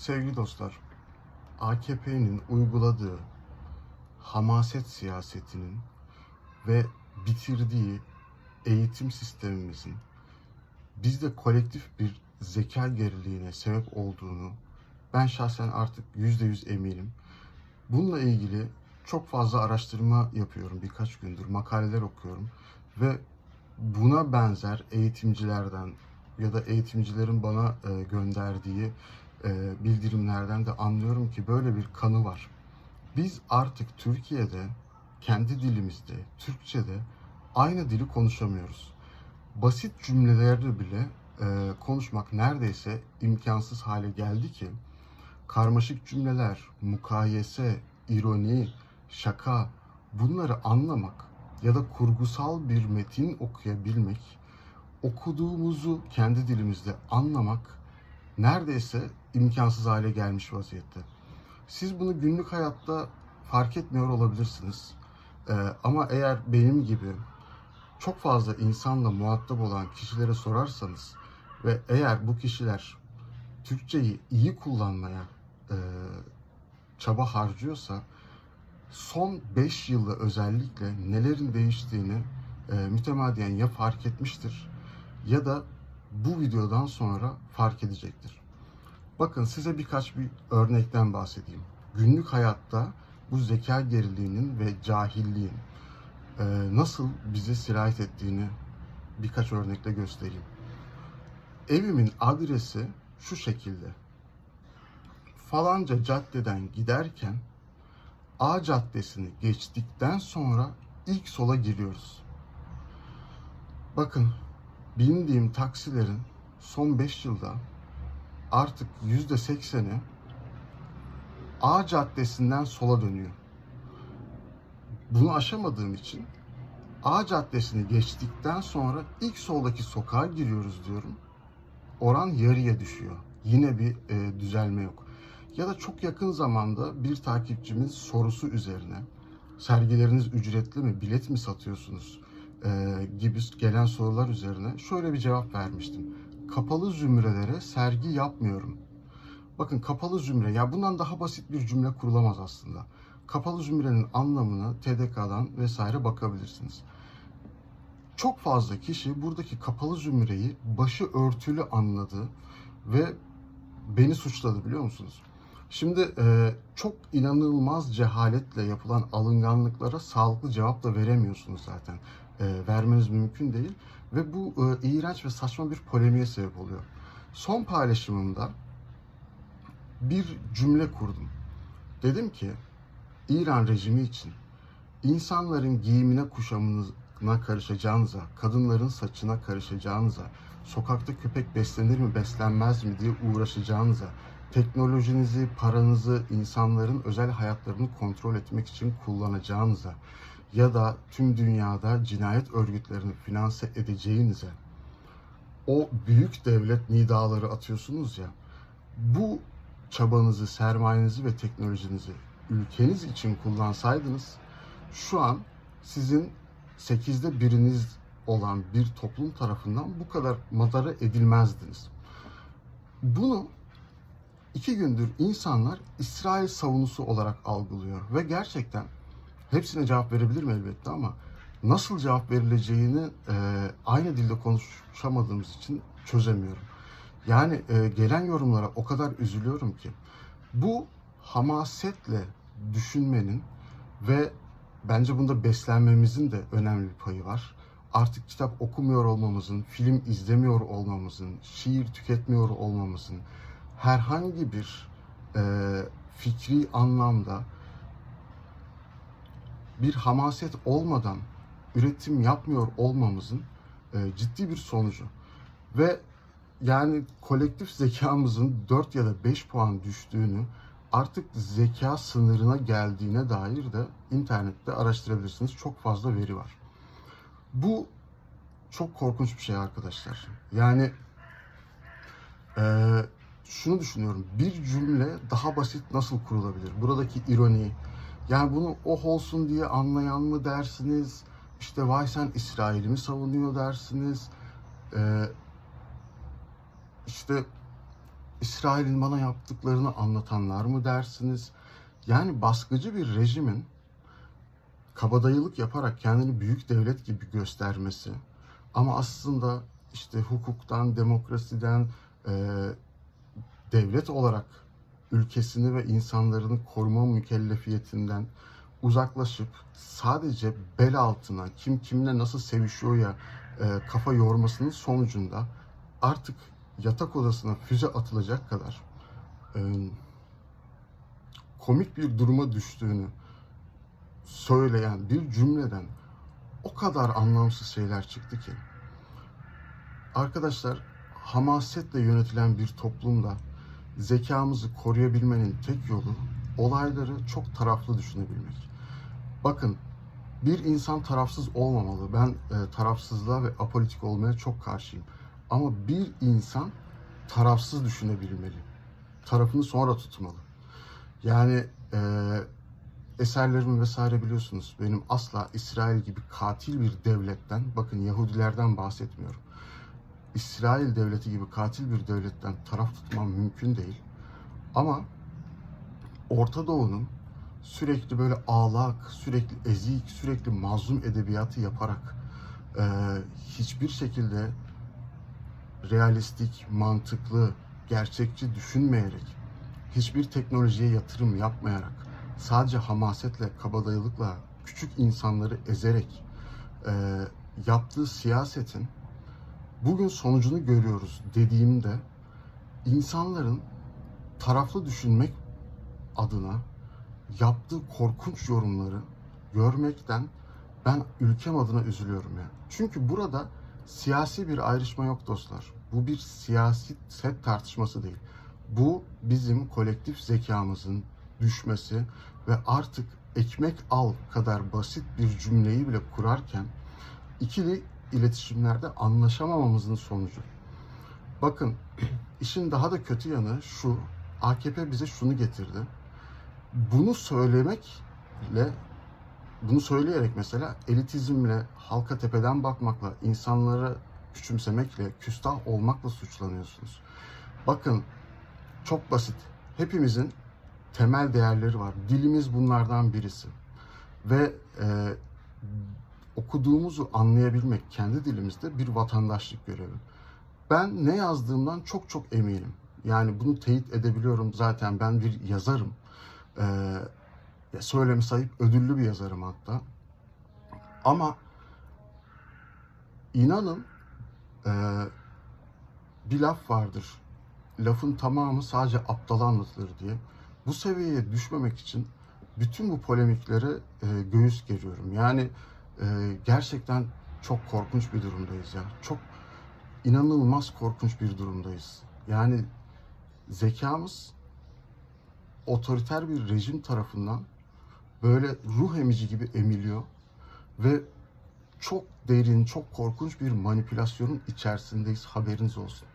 Sevgili dostlar, AKP'nin uyguladığı hamaset siyasetinin ve bitirdiği eğitim sistemimizin bizde kolektif bir zeka geriliğine sebep olduğunu ben şahsen artık yüzde yüz eminim. Bununla ilgili çok fazla araştırma yapıyorum birkaç gündür, makaleler okuyorum ve buna benzer eğitimcilerden ya da eğitimcilerin bana e, gönderdiği bildirimlerden de anlıyorum ki böyle bir kanı var. Biz artık Türkiye'de kendi dilimizde, Türkçe'de aynı dili konuşamıyoruz. Basit cümlelerde bile e, konuşmak neredeyse imkansız hale geldi ki karmaşık cümleler, mukayese, ironi, şaka bunları anlamak ya da kurgusal bir metin okuyabilmek, okuduğumuzu kendi dilimizde anlamak neredeyse imkansız hale gelmiş vaziyette. Siz bunu günlük hayatta fark etmiyor olabilirsiniz. Ee, ama eğer benim gibi çok fazla insanla muhatap olan kişilere sorarsanız ve eğer bu kişiler Türkçeyi iyi kullanmaya e, çaba harcıyorsa son 5 yılda özellikle nelerin değiştiğini e, mütemadiyen ya fark etmiştir ya da bu videodan sonra fark edecektir. Bakın size birkaç bir örnekten bahsedeyim. Günlük hayatta bu zeka geriliğinin ve cahilliğin e, nasıl bize sirayet ettiğini birkaç örnekle göstereyim. Evimin adresi şu şekilde. Falanca caddeden giderken A caddesini geçtikten sonra ilk sola giriyoruz. Bakın bindiğim taksilerin son 5 yılda artık yüzde sekseni A caddesinden sola dönüyor. Bunu aşamadığım için A caddesini geçtikten sonra ilk soldaki sokağa giriyoruz diyorum. Oran yarıya düşüyor. Yine bir e, düzelme yok. Ya da çok yakın zamanda bir takipçimiz sorusu üzerine sergileriniz ücretli mi, bilet mi satıyorsunuz gibi gelen sorular üzerine şöyle bir cevap vermiştim. Kapalı zümrelere sergi yapmıyorum. Bakın kapalı zümre, ya bundan daha basit bir cümle kurulamaz aslında. Kapalı zümrenin anlamını TDK'dan vesaire bakabilirsiniz. Çok fazla kişi buradaki kapalı zümreyi başı örtülü anladı ve beni suçladı biliyor musunuz? Şimdi e, çok inanılmaz cehaletle yapılan alınganlıklara sağlıklı cevap da veremiyorsunuz zaten. E, vermeniz mümkün değil ve bu e, iğrenç ve saçma bir polemiğe sebep oluyor. Son paylaşımımda bir cümle kurdum. Dedim ki İran rejimi için insanların giyimine kuşamına karışacağınıza, kadınların saçına karışacağınıza, sokakta köpek beslenir mi beslenmez mi diye uğraşacağınıza, teknolojinizi, paranızı insanların özel hayatlarını kontrol etmek için kullanacağınıza ya da tüm dünyada cinayet örgütlerini finanse edeceğinize o büyük devlet nidaları atıyorsunuz ya bu çabanızı, sermayenizi ve teknolojinizi ülkeniz için kullansaydınız şu an sizin sekizde biriniz olan bir toplum tarafından bu kadar madara edilmezdiniz. Bunu iki gündür insanlar İsrail savunusu olarak algılıyor ve gerçekten hepsine cevap verebilirim elbette ama nasıl cevap verileceğini e, aynı dilde konuşamadığımız için çözemiyorum. Yani e, gelen yorumlara o kadar üzülüyorum ki bu hamasetle düşünmenin ve bence bunda beslenmemizin de önemli bir payı var. Artık kitap okumuyor olmamızın, film izlemiyor olmamızın, şiir tüketmiyor olmamızın, herhangi bir e, fikri anlamda bir hamaset olmadan üretim yapmıyor olmamızın e, ciddi bir sonucu. Ve yani kolektif zekamızın 4 ya da 5 puan düştüğünü artık zeka sınırına geldiğine dair de internette araştırabilirsiniz. Çok fazla veri var. Bu çok korkunç bir şey arkadaşlar. Yani eee şunu düşünüyorum. Bir cümle daha basit nasıl kurulabilir? Buradaki ironi, yani bunu oh olsun diye anlayan mı dersiniz? İşte vay sen İsrail'i mi savunuyor dersiniz? Ee, işte İsrail'in bana yaptıklarını anlatanlar mı dersiniz? Yani baskıcı bir rejimin kabadayılık yaparak kendini büyük devlet gibi göstermesi ama aslında işte hukuktan, demokrasiden, e, devlet olarak ülkesini ve insanlarını koruma mükellefiyetinden uzaklaşıp sadece bel altına kim kimle nasıl sevişiyor ya e, kafa yormasının sonucunda artık yatak odasına füze atılacak kadar e, komik bir duruma düştüğünü söyleyen bir cümleden o kadar anlamsız şeyler çıktı ki. Arkadaşlar hamasetle yönetilen bir toplumda zekamızı koruyabilmenin tek yolu olayları çok taraflı düşünebilmek. Bakın bir insan tarafsız olmamalı. Ben e, tarafsızlığa ve apolitik olmaya çok karşıyım. Ama bir insan tarafsız düşünebilmeli. Tarafını sonra tutmalı. Yani e, eserlerimi vesaire biliyorsunuz. Benim asla İsrail gibi katil bir devletten, bakın Yahudilerden bahsetmiyorum. İsrail devleti gibi katil bir devletten taraf tutmam mümkün değil. Ama Orta Doğu'nun sürekli böyle ağlak, sürekli ezik, sürekli mazlum edebiyatı yaparak e, hiçbir şekilde realistik, mantıklı, gerçekçi düşünmeyerek, hiçbir teknolojiye yatırım yapmayarak, sadece hamasetle, kabadayılıkla, küçük insanları ezerek e, yaptığı siyasetin bugün sonucunu görüyoruz dediğimde insanların taraflı düşünmek adına yaptığı korkunç yorumları görmekten ben ülkem adına üzülüyorum ya. Çünkü burada siyasi bir ayrışma yok dostlar. Bu bir siyasi set tartışması değil. Bu bizim kolektif zekamızın düşmesi ve artık ekmek al kadar basit bir cümleyi bile kurarken ikili iletişimlerde anlaşamamamızın sonucu. Bakın işin daha da kötü yanı şu. AKP bize şunu getirdi. Bunu söylemekle bunu söyleyerek mesela elitizmle, halka tepeden bakmakla, insanları küçümsemekle, küstah olmakla suçlanıyorsunuz. Bakın çok basit. Hepimizin temel değerleri var. Dilimiz bunlardan birisi. Ve e, okuduğumuzu anlayabilmek kendi dilimizde bir vatandaşlık görevi. Ben ne yazdığımdan çok çok eminim. Yani bunu teyit edebiliyorum zaten ben bir yazarım. Ee, söylemi sayıp ödüllü bir yazarım hatta. Ama inanın e, bir laf vardır. Lafın tamamı sadece aptala anlatılır diye. Bu seviyeye düşmemek için bütün bu polemiklere e, göğüs geriyorum. Yani e, gerçekten çok korkunç bir durumdayız ya. Çok inanılmaz korkunç bir durumdayız. Yani zekamız otoriter bir rejim tarafından böyle ruh emici gibi emiliyor ve çok derin, çok korkunç bir manipülasyonun içerisindeyiz haberiniz olsun.